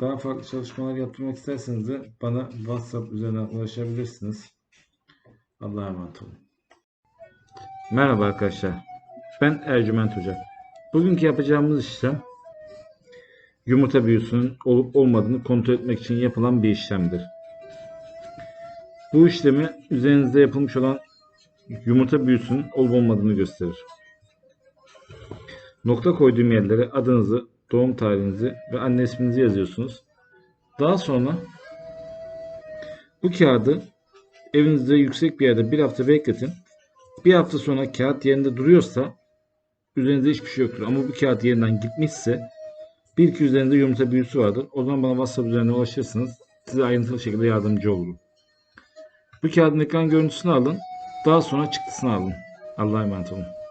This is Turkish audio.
Daha farklı çalışmalar yaptırmak isterseniz de bana WhatsApp üzerinden ulaşabilirsiniz. Allah'a emanet olun. Merhaba arkadaşlar. Ben Ercüment Hoca. Bugünkü yapacağımız işlem yumurta büyüsünün olup olmadığını kontrol etmek için yapılan bir işlemdir. Bu işlemi üzerinizde yapılmış olan yumurta büyüsünün olup olmadığını gösterir. Nokta koyduğum yerlere adınızı, doğum tarihinizi ve anne isminizi yazıyorsunuz. Daha sonra bu kağıdı evinizde yüksek bir yerde bir hafta bekletin. Bir hafta sonra kağıt yerinde duruyorsa üzerinizde hiçbir şey yoktur. Ama bu kağıt yerinden gitmişse bir iki üzerinde yumurta büyüsü vardır. O zaman bana WhatsApp üzerinden ulaşırsınız. Size ayrıntılı şekilde yardımcı olurum. Bu kağıdın ekran görüntüsünü alın. Daha sonra çıktısını alın. Allah'a emanet olun.